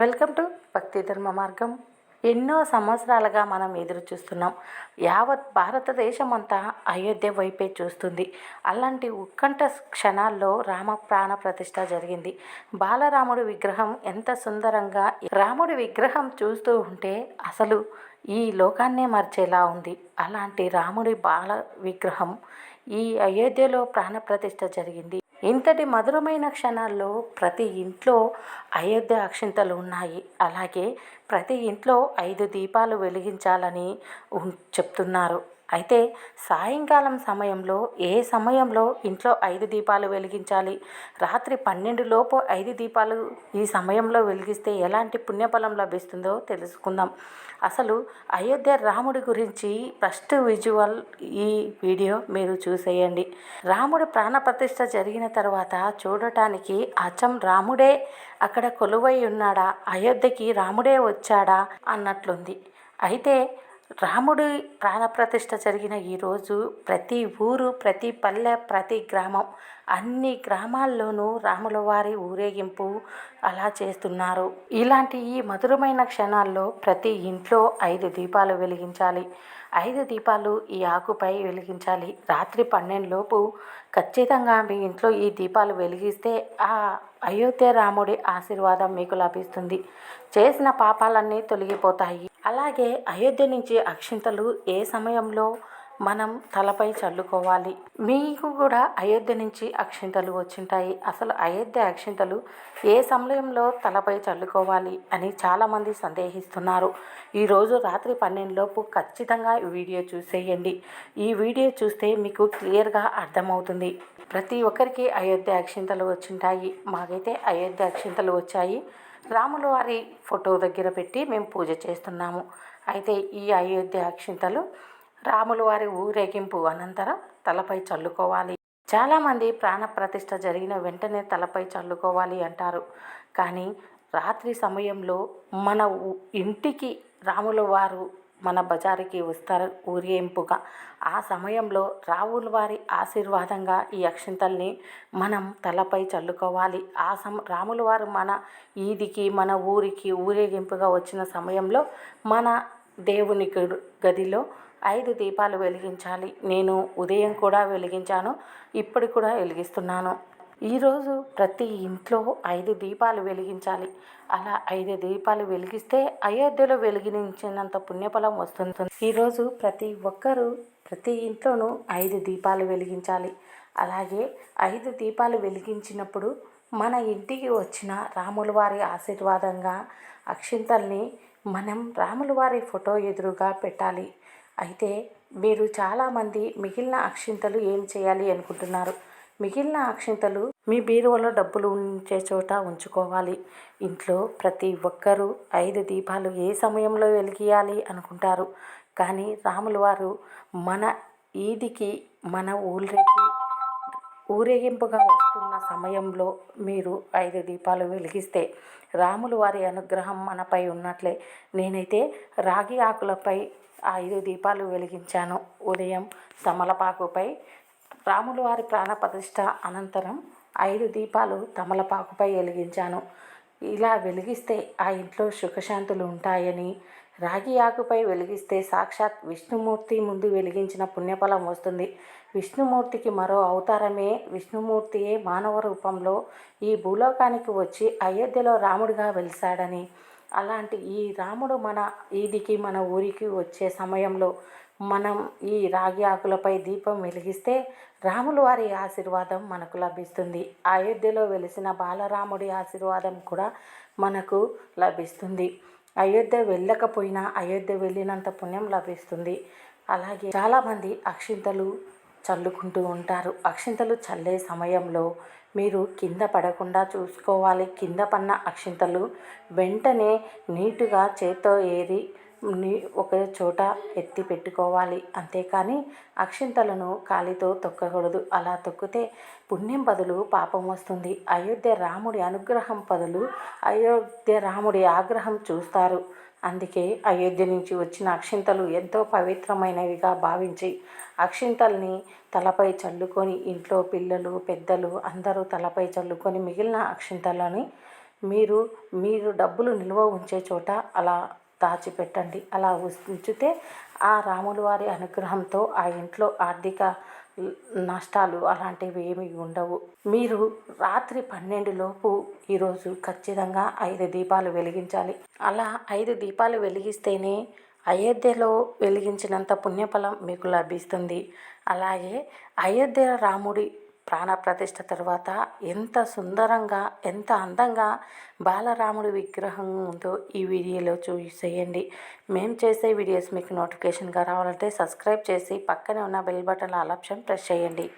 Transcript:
Welcome to భక్తి ధర్మ మార్గం. ఎన్నో సంవత్సరాలుగా మనం ఎదురు చూస్తున్నాం. యావత్ భారతదేశం అంతా అయోధ్య వైపే చూస్తుంది. అలాంటి ఉత్కంఠ క్షణాల్లో రామ ప్రాణ ప్రతిష్ట జరిగింది. బాలరాముడి విగ్రహం ఎంత సుందరంగా రాముడి విగ్రహం చూస్తూ ఉంటే అసలు ఈ లోకాన్నే మర్చేలా ఉంది. అలాంటి రాముడి బాల విగ్రహం ఈ అయోధ్యలో ప్రాణ ప్రతిష్ట జరిగింది. ఇంతటి మధురమైన క్షణాల్లో ప్రతి ఇంట్లో అయోధ్య అక్షింతలు ఉన్నాయి. అలాగే ప్రతి ఇంట్లో ఐదు దీపాలు వెలిగించాలని చెప్తున్నారు. అయితే సాయంకాలం సమయంలో ఏ సమయంలో ఇంట్లో ఐదు దీపాలు వెలిగించాలి? రాత్రి పన్నెండు లోపు ఐదు దీపాలు ఈ సమయంలో వెలిగిస్తే ఎలాంటి పుణ్యఫలం లభిస్తుందో తెలుసుకుందాం. అసలు అయోధ్య రాముడి గురించి ఫస్ట్ విజువల్ ఈ వీడియో మీరు చూసేయండి. రాముడి ప్రాణప్రతిష్ఠ జరిగిన తర్వాత చూడటానికి అచ్చం రాముడే అక్కడ కొలువై ఉన్నాడా? అయోధ్యకి రాముడే వచ్చాడా? అన్నట్లుంది. అయితే రాముడి ప్రాణప్రతిష్ఠ జరిగిన ఈరోజు ప్రతి ఊరు ప్రతి పల్లె ప్రతి గ్రామం అన్ని గ్రామాల్లోనూ రాముల వారి ఊరేగింపు అలా చేస్తున్నారు. ఇలాంటి ఈ మధురమైన క్షణాల్లో ప్రతి ఇంట్లో ఐదు దీపాలు వెలిగించాలి. ఐదు దీపాలు ఈ ఆకుపై వెలిగించాలి. రాత్రి పన్నెండులోపు ఖచ్చితంగా మీ ఇంట్లో ఈ దీపాలు వెలిగిస్తే ఆ అయోధ్య రాముడి ఆశీర్వాదం మీకు లభిస్తుంది. చేసిన పాపాలన్నీ తొలగిపోతాయి. అలాగే అయోధ్య నుంచి అక్షింతలు ఏ సమయంలో మనం తలపై చల్లుకోవాలి? మీకు కూడా అయోధ్య నుంచి అక్షింతలు వచ్చింటాయి. అసలు అయోధ్య అక్షింతలు ఏ సమయంలో తలపై చల్లుకోవాలి అని చాలామంది సందేహిస్తున్నారు. ఈరోజు రాత్రి పన్నెండులోపు ఖచ్చితంగా ఈ వీడియో చూసేయండి. ఈ వీడియో చూస్తే మీకు క్లియర్గా అర్థమవుతుంది. ప్రతి ఒక్కరికి అయోధ్య అక్షింతలు వచ్చింటాయి. మాకైతే అయోధ్య అక్షింతలు వచ్చాయి. రాముల వారి ఫోటో దగ్గర పెట్టి మేము పూజ చేస్తున్నాము. అయితే ఈ అయోధ్య అక్షింతలు రాముల వారి ఊరేగింపు అనంతరం తలపై చల్లుకోవాలి. చాలామంది ప్రాణప్రతిష్ఠ జరిగిన వెంటనే తలపై చల్లుకోవాలి అంటారు. కానీ రాత్రి సమయంలో మన ఊ- ఇంటికి రాముల వారు మన బజారుకి వస్తారు ఊరేగింపుగా. ఆ సమయంలో రావుల వారి ఆశీర్వాదంగా ఈ అక్షింతల్ని మనం తలపై చల్లుకోవాలి. ఆ సమ రాముల వారు మన ఈదికి మన ఊరికి ఊరేగింపుగా వచ్చిన సమయంలో మన దేవుని గదిలో ఐదు దీపాలు వెలిగించాలి. నేను ఉదయం కూడా వెలిగించాను ఇప్పుడు కూడా వెలిగిస్తున్నాను. ఈరోజు ప్రతి ఇంట్లో ఐదు దీపాలు వెలిగించాలి. అలా ఐదు దీపాలు వెలిగిస్తే అయోధ్యలో వెలిగించినంత పుణ్యఫలం వస్తుంది. ఈరోజు ప్రతి ఒక్కరూ ప్రతి ఇంట్లోనూ ఐదు దీపాలు వెలిగించాలి. అలాగే ఐదు దీపాలు వెలిగించినప్పుడు మన ఇంటికి వచ్చిన రాముల వారి ఆశీర్వాదంగా అక్షింతల్ని మనం రాముల వారి ఫోటో ఎదురుగా పెట్టాలి. అయితే మీరు చాలామంది మిగిలిన అక్షింతలు ఏం చేయాలి అనుకుంటున్నారు? మిగిలిన అక్షింతలు మీ బీరువాలో డబ్బులు ఉంచే చోట ఉంచుకోవాలి. ఇంట్లో ప్రతి ఒక్కరూ ఐదు దీపాలు ఏ సమయంలో వెలిగియాలి అనుకుంటారు. కానీ రాములు వారు మన ఈదికి మన ఊళ్ళకి ఊరేగింపుగా వస్తున్న సమయంలో మీరు ఐదు దీపాలు వెలిగిస్తే రాములు వారి అనుగ్రహం మనపై ఉన్నట్లే. నేనైతే రాగి ఆకులపై ఐదు దీపాలు వెలిగించాను. ఉదయం తమలపాకుపై రాములు వారి ప్రాణప్రతిష్ఠ అనంతరం ఐదు దీపాలు తమలపాకుపై వెలిగించాను. ఇలా వెలిగిస్తే ఆ ఇంట్లో సుఖశాంతులు ఉంటాయని రాగి ఆకుపై వెలిగిస్తే సాక్షాత్ విష్ణుమూర్తి ముందు వెలిగించిన పుణ్యఫలం వస్తుంది. విష్ణుమూర్తికి మరో అవతారమే విష్ణుమూర్తియే మానవ రూపంలో ఈ భూలోకానికి వచ్చి అయోధ్యలో రాముడిగా వెలిసాడని అలాంటి ఈ రాముడు మన ఈదికి మన ఊరికి వచ్చే సమయంలో మనం ఈ రాగి ఆకులపై దీపం వెలిగిస్తే రాముల వారి ఆశీర్వాదం మనకు లభిస్తుంది. అయోధ్యలో వెలిసిన బాలరాముడి ఆశీర్వాదం కూడా మనకు లభిస్తుంది. అయోధ్య వెళ్ళకపోయినా అయోధ్య వెళ్ళినంత పుణ్యం లభిస్తుంది. అలాగే చాలామంది అక్షింతలు చల్లుకుంటూ ఉంటారు. అక్షింతలు చల్లే సమయంలో మీరు కింద పడకుండా చూసుకోవాలి. కింద పడిన అక్షింతలు వెంటనే నీటుగా చేత్తో ఏరి నీ ఒక చోట ఎత్తి పెట్టుకోవాలి. అంతేకాని అక్షింతలను కాలితో తొక్కకూడదు. అలా తొక్కితే పుణ్యం బదులు పాపం వస్తుంది. అయోధ్య రాముడి అనుగ్రహం బదులు అయోధ్య రాముడి ఆగ్రహం చూస్తారు. అందుకే అయోధ్య నుంచి వచ్చిన అక్షింతలు ఎంతో పవిత్రమైనవిగా భావించి అక్షింతల్ని తలపై చల్లుకొని ఇంట్లో పిల్లలు పెద్దలు అందరూ తలపై చల్లుకొని మిగిలిన అక్షింతలని మీరు మీరు డబ్బులు నిల్వ ఉంచే చోట అలా దాచిపెట్టండి. అలా ఉంచితే ఆ రాముల వారి అనుగ్రహంతో ఆ ఇంట్లో ఆర్థిక నష్టాలు అలాంటివి ఏమి ఉండవు. మీరు రాత్రి పన్నెండు లోపు ఈరోజు ఖచ్చితంగా ఐదు దీపాలు వెలిగించాలి. అలా ఐదు దీపాలు వెలిగిస్తేనే అయోధ్యలో వెలిగించినంత పుణ్యఫలం మీకు లభిస్తుంది. అలాగే అయోధ్య రాముడి ప్రాణప్రతిష్ఠ తర్వాత ఎంత సుందరంగా ఎంత అందంగా బాలరాముడి విగ్రహం ఉందో ఈ వీడియోలో చూసేయండి. మేము చేసే వీడియోస్ మీకు నోటిఫికేషన్గా రావాలంటే సబ్స్క్రైబ్ చేసి పక్కనే ఉన్న bell button all option press చేయండి.